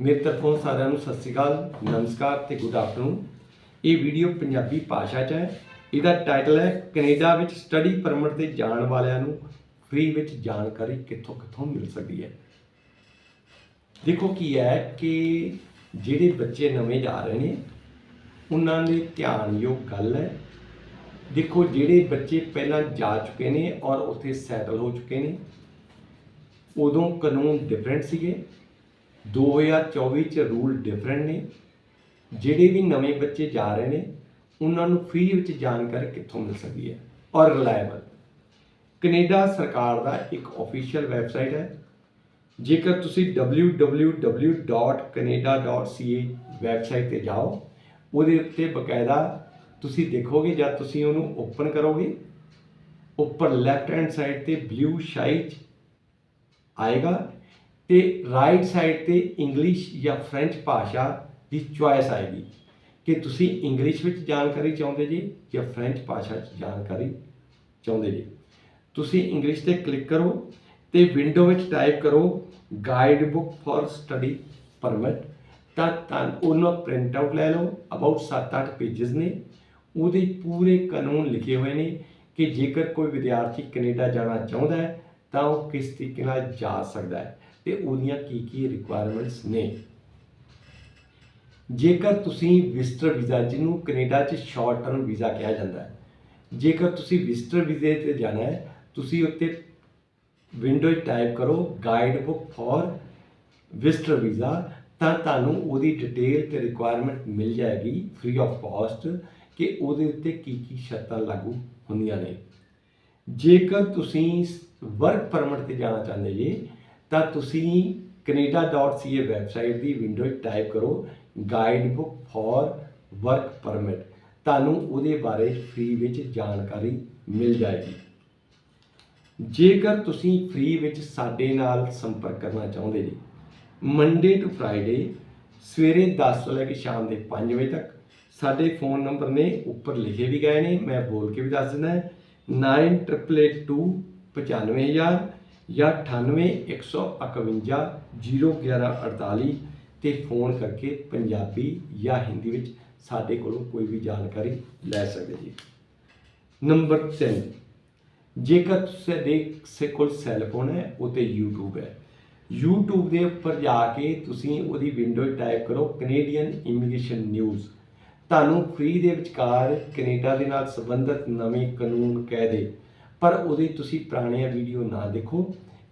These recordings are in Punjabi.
ਮੇਰੇ ਤਰਫੋਂ ਸਾਰਿਆਂ ਨੂੰ ਸਤਿ ਸ਼੍ਰੀ ਅਕਾਲ, ਨਮਸਕਾਰ ਤੇ ਗੁੱਡ ਆਫਟਰਨੂਨ ਇਹ ਵੀਡੀਓ ਪੰਜਾਬੀ ਭਾਸ਼ਾ 'ਚ ਹੈ। ਇਹਦਾ ਟਾਈਟਲ ਹੈ, ਕੈਨੇਡਾ ਵਿੱਚ ਸਟੱਡੀ ਪਰਮਿਟ ਤੇ ਜਾਣ ਵਾਲਿਆਂ ਨੂੰ ਫ੍ਰੀ ਵਿੱਚ ਜਾਣਕਾਰੀ ਕਿੱਥੋਂ ਕਿੱਥੋਂ ਮਿਲ ਸਕਦੀ ਹੈ। ਦੇਖੋ ਕੀ ਹੈ ਕਿ ਜਿਹੜੇ ਬੱਚੇ ਨਵੇਂ ਜਾ ਰਹੇ ਨੇ, ਉਹਨਾਂ ਦੇ ਧਿਆਨਯੋਗ ਗੱਲ ਹੈ। ਦੇਖੋ ਜਿਹੜੇ ਬੱਚੇ ਪਹਿਲਾਂ ਜਾ ਚੁੱਕੇ ਨੇ ਔਰ ਉੱਥੇ ਸੈਟਲ ਹੋ ਚੁੱਕੇ ਨੇ, ਉਦੋਂ ਕਾਨੂੰਨ ਡਿਫਰੈਂਟ ਸੀਗੇ। 2024 ਚ ਰੂਲ ਡਿਫਰੈਂਟ ਨੇ। ਜਿਹੜੇ ਵੀ ਨਵੇਂ ਬੱਚੇ ਜਾ ਰਹੇ ਨੇ, ਉਹਨਾਂ ਨੂੰ ਫ੍ਰੀ ਵਿੱਚ ਜਾਣਕਾਰੀ ਕਿੱਥੋਂ ਮਿਲ ਸਕਦੀ ਹੈ ਔਰ ਰਿਲਾਇਬਲ ਕੈਨੇਡਾ ਸਰਕਾਰ ਦਾ ਇੱਕ ਅਫੀਸ਼ੀਅਲ ਵੈਬਸਾਈਟ ਹੈ। ਜੇਕਰ ਤੁਸੀਂ www.canada.ca ਵੈਬਸਾਈਟ ਤੇ ਜਾਓ, ਉਹਦੇ ਉੱਤੇ ਬਕਾਇਦਾ ਤੁਸੀਂ ਦੇਖੋਗੇ ਜਦ ਤੁਸੀਂ ਉਹਨੂੰ ਓਪਨ ਕਰੋਗੇ। ਉੱਪਰ ਲੈਫਟ ਹੈਂਡ ਸਾਈਡ ਤੇ ਬਲੂ ਸ਼ਾਈਟ ਆਏਗਾ। ਤੇ ਰਾਈਟ ਸਾਈਡ ਤੇ ਇੰਗਲਿਸ਼ ਜਾਂ ਫ੍ਰੈਂਚ ਭਾਸ਼ਾ ਦੀ ਚੁਆਇਸ ਆਏਗੀ ਕਿ ਤੁਸੀਂ ਇੰਗਲਿਸ਼ ਵਿੱਚ ਜਾਣਕਾਰੀ ਚਾਹੁੰਦੇ ਜੀ ਜਾਂ ਫ੍ਰੈਂਚ ਭਾਸ਼ਾ 'ਚ ਜਾਣਕਾਰੀ ਚਾਹੁੰਦੇ ਜੀ। ਤੁਸੀਂ ਇੰਗਲਿਸ਼ ਤੇ ਕਲਿੱਕ ਕਰੋ ਤੇ ਵਿੰਡੋ ਵਿੱਚ ਟਾਈਪ ਕਰੋ guide book for study permit ਤਾਂ ਤਾਂ ਉਹਨੂੰ ਪ੍ਰਿੰਟ ਆਊਟ ਲੈ ਲਓ ਅਬਾਊਟ 7-8 ਪੇजेस ਨੇ। ਉਹਦੇ ਪੂਰੇ ਕਾਨੂੰਨ ਲਿਖੇ ਹੋਏ ਨੇ ਕਿ ਜੇਕਰ ਕੋਈ ਵਿਦਿਆਰਥੀ ਕੈਨੇਡਾ ਜਾਣਾ ਚਾਹੁੰਦਾ ਹੈ, ਤਾਂ ਉਹ ਕਿਸ ਤਰੀਕੇ ਨਾਲ ਜਾ ਸਕਦਾ ਹੈ। ਤੇ ਉਹਦੀਆਂ ਕੀ ਕੀ ਰਿਕੁਆਇਰਮੈਂਟਸ ਨੇ? ਜੇਕਰ ਤੁਸੀਂ ਵਿਜ਼ਟਰ ਵੀਜ਼ਾ ਜਿਹਨੂੰ ਕੈਨੇਡਾ 'ਚ ਸ਼ਾਰਟ ਟਰਮ ਵੀਜ਼ਾ ਕਿਹਾ ਜਾਂਦਾ ਹੈ, ਜੇਕਰ ਤੁਸੀਂ ਵਿਜ਼ਟਰ ਵੀਜ਼ੇ ਤੇ ਜਾਣਾ ਹੈ, ਤੁਸੀਂ ਉੱਤੇ ਵਿੰਡੋ 'ਚ ਟਾਈਪ ਕਰੋ guide book for visitor visa ਤਾਂ ਤੁਹਾਨੂੰ ਉਹਦੀ ਡਿਟੇਲ ਤੇ ਰਿਕੁਆਇਰਮੈਂਟ ਮਿਲ ਜਾਏਗੀ ਫ੍ਰੀ ਆਫ ਕਾਸਟ ਕਿ ਉਹਦੇ ਉੱਤੇ ਕੀ ਕੀ ਸ਼ਰਤਾਂ ਲਾਗੂ ਹੁੰਦੀਆਂ ਨੇ। ਜੇਕਰ ਤੁਸੀਂ ਵਰਕ ਪਰਮਿਟ ਤੇ ਜਾਣਾ ਚਾਹੁੰਦੇ ਜੇ ਤਾਂ ਤੁਸੀਂ canada.ca ਵੈਬਸਾਈਟ ਦੀ ਵਿੰਡੋ 'ਚ ਟਾਈਪ ਕਰੋ guide book for work permit ਤੁਹਾਨੂੰ ਉਹਦੇ ਬਾਰੇ ਫ੍ਰੀ ਵਿੱਚ ਜਾਣਕਾਰੀ ਮਿਲ ਜਾਏਗੀ। ਜੇਕਰ ਤੁਸੀਂ ਫ੍ਰੀ ਵਿੱਚ ਸਾਡੇ ਨਾਲ ਸੰਪਰਕ ਕਰਨਾ ਚਾਹੁੰਦੇ ਜੀ ਮੰਡੇ ਟੂ ਫਰਾਈਡੇ ਸਵੇਰੇ 10 ਤੋਂ ਲੈ ਕੇ ਸ਼ਾਮ ਦੇ 5 ਵਜੇ ਤੱਕ ਸਾਡੇ ਫੋਨ ਨੰਬਰ ਨੇ ਉੱਪਰ ਲਿਖੇ ਵੀ ਗਏ ਨੇ, ਮੈਂ ਬੋਲ ਕੇ ਵੀ ਦੱਸ ਦਿੰਦਾ। 9882 95000 ਜਾਂ 9815 01148 ਤੇ ਫੋਨ ਕਰਕੇ ਪੰਜਾਬੀ ਜਾਂ ਹਿੰਦੀ ਵਿੱਚ ਸਾਡੇ ਕੋਲੋਂ ਕੋਈ ਵੀ ਜਾਣਕਾਰੀ ਲੈ ਸਕਦੇ ਜੀ। ਨੰਬਰ 3 ਜੇਕਰ ਤੁਹਾਡੇ ਸੇ ਕੋਲ ਸੈੱਲ ਫੋਨ ਹੈ, ਉਹ ਤੇ YouTube ਹੈ। YouTube ਦੇ ਉੱਪਰ ਜਾ ਕੇ ਤੁਸੀਂ ਉਹਦੀ ਵਿੰਡੋ ਟਾਈਪ ਕਰੋ ਕੈਨੇਡੀਅਨ ਇਮੀਗ੍ਰੇਸ਼ਨ ਨਿਊਜ਼ ਤੁਹਾਨੂੰ ਫ੍ਰੀ ਦੇ ਵਿਚਕਾਰ ਕੈਨੇਡਾ ਦੇ ਨਾਲ ਸੰਬੰਧਿਤ ਨਵੇਂ ਕਾਨੂੰਨ ਕਾਇਦੇ ਪਰ ਉਹਦੇ ਤੁਸੀਂ ਪੁਰਾਣੀਆਂ ਵੀਡੀਓ ਨਾ ਦੇਖੋ,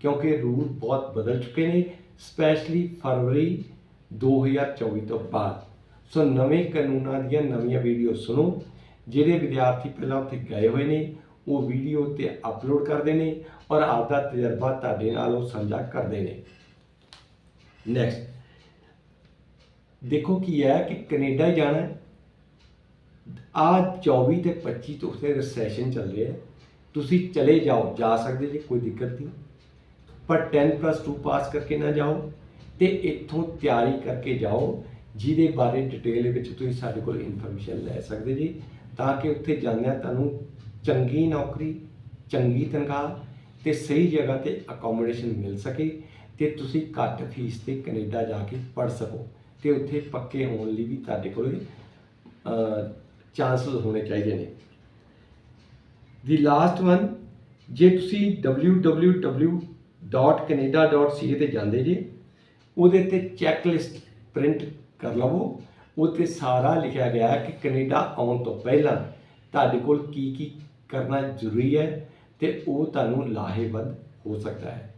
ਕਿਉਂਕਿ ਰੂਲ ਬਹੁਤ ਬਦਲ ਚੁੱਕੇ ਨੇ ਸਪੈਸ਼ਲੀ ਫਰਵਰੀ 2024 ਤੋਂ ਬਾਅਦ। ਸੋ ਨਵੇਂ ਕਾਨੂੰਨਾਂ ਦੀਆਂ ਨਵੀਆਂ ਵੀਡੀਓ ਸੁਣੋ, ਜਿਹੜੇ ਵਿਦਿਆਰਥੀ ਪਹਿਲਾਂ ਉੱਥੇ ਗਏ ਹੋਏ ਨੇ, ਉਹ ਵੀਡੀਓ ਤੇ ਅਪਲੋਡ ਕਰਦੇ ਨੇ ਔਰ ਆਪਦਾ ਤਜਰਬਾ ਤੁਹਾਡੇ ਨਾਲ ਉਹ ਸਾਂਝਾ ਕਰਦੇ ਨੇ। ਨੈਕਸਟ ਦੇਖੋ ਕੀ ਹੈ ਕਿ ਕੈਨੇਡਾ ਜਾਣਾ ਹੈ। ਆ 24 ਤੇ 25 ਤੋਂ ਉੱਥੇ ਰੈਸੈਸ਼ਨ ਚੱਲ ਰਿਹਾ ਹੈ। ਤੁਸੀਂ ਚਲੇ ਜਾਓ, ਜਾ ਸਕਦੇ ਜੀ, ਕੋਈ ਦਿੱਕਤ ਨਹੀਂ। ਪਰ 10+2 ਪਾਸ ਕਰਕੇ ਨਾ ਜਾਓ ਤੇ ਇੱਥੋਂ ਤਿਆਰੀ ਕਰਕੇ ਜਾਓ, ਜਿਹਦੇ ਬਾਰੇ ਡਿਟੇਲ ਵਿੱਚ ਤੁਸੀਂ ਸਾਡੇ ਕੋਲ ਇਨਫੋਰਮੇਸ਼ਨ ਲੈ ਸਕਦੇ ਜੀ, ਤਾਂ ਕਿ ਉੱਥੇ ਜਾਂਦਿਆਂ ਤੁਹਾਨੂੰ ਚੰਗੀ ਨੌਕਰੀ, ਚੰਗੀ ਤਨਖਾਹ ਤੇ ਸਹੀ ਜਗ੍ਹਾ ਤੇ ਅਕੋਮੋਡੇਸ਼ਨ ਮਿਲ ਸਕੇ ਤੇ ਤੁਸੀਂ ਘੱਟ ਫੀਸ ਤੇ ਕੈਨੇਡਾ ਜਾ ਕੇ ਪੜ ਸਕੋ ਤੇ ਉੱਥੇ ਪੱਕੇ ਹੋਣ ਲਈ ਵੀ ਤੁਹਾਡੇ ਕੋਲ ਚਾਂਸਸ ਹੋਣੇ ਚਾਹੀਦੇ ਨੇ। ਦੀ ਲਾਸਟ ਵਨ ਜੇ ਤੁਸੀਂ www.canada.ca ਤੇ ਜਾਂਦੇ ਜੇ, ਉਹਦੇ ਤੇ ਚੈੱਕ ਲਿਸਟ ਪ੍ਰਿੰਟ ਕਰ ਲਵੋ। ਉੱਤੇ ਸਾਰਾ ਲਿਖਿਆ ਗਿਆ ਹੈ ਕਿ ਕੈਨੇਡਾ ਆਉਣ ਤੋਂ ਪਹਿਲਾਂ ਤੁਹਾਡੇ ਕੋਲ ਕੀ ਕੀ ਕਰਨਾ ਜ਼ਰੂਰੀ ਹੈ ਤੇ ਉਹ ਤੁਹਾਨੂੰ ਲਾਹੇਵੰਦ ਹੋ ਸਕਦਾ ਹੈ।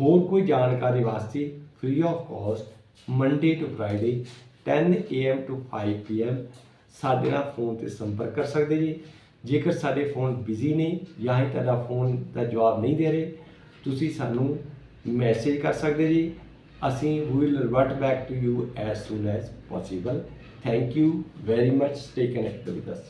ਹੋਰ ਕੋਈ ਜਾਣਕਾਰੀ ਵਾਸਤੇ free of cost Monday to Friday 10 am to 5 pm ਸਾਡੇ ਨਾਲ ਫੋਨ ਤੇ ਸੰਪਰਕ ਕਰ ਸਕਦੇ ਜੀ। ਜੇਕਰ ਸਾਡੇ ਫੋਨ ਬਿਜ਼ੀ ਨੇ ਜਾਂ ਹੀ ਤੁਹਾਡਾ ਫੋਨ ਦਾ ਜਵਾਬ ਨਹੀਂ ਦੇ ਰਹੇ, ਤੁਸੀਂ ਸਾਨੂੰ ਮੈਸੇਜ ਕਰ ਸਕਦੇ ਜੀ। ਅਸੀਂ will revert back to you as soon as possible thank you very much stay connected with us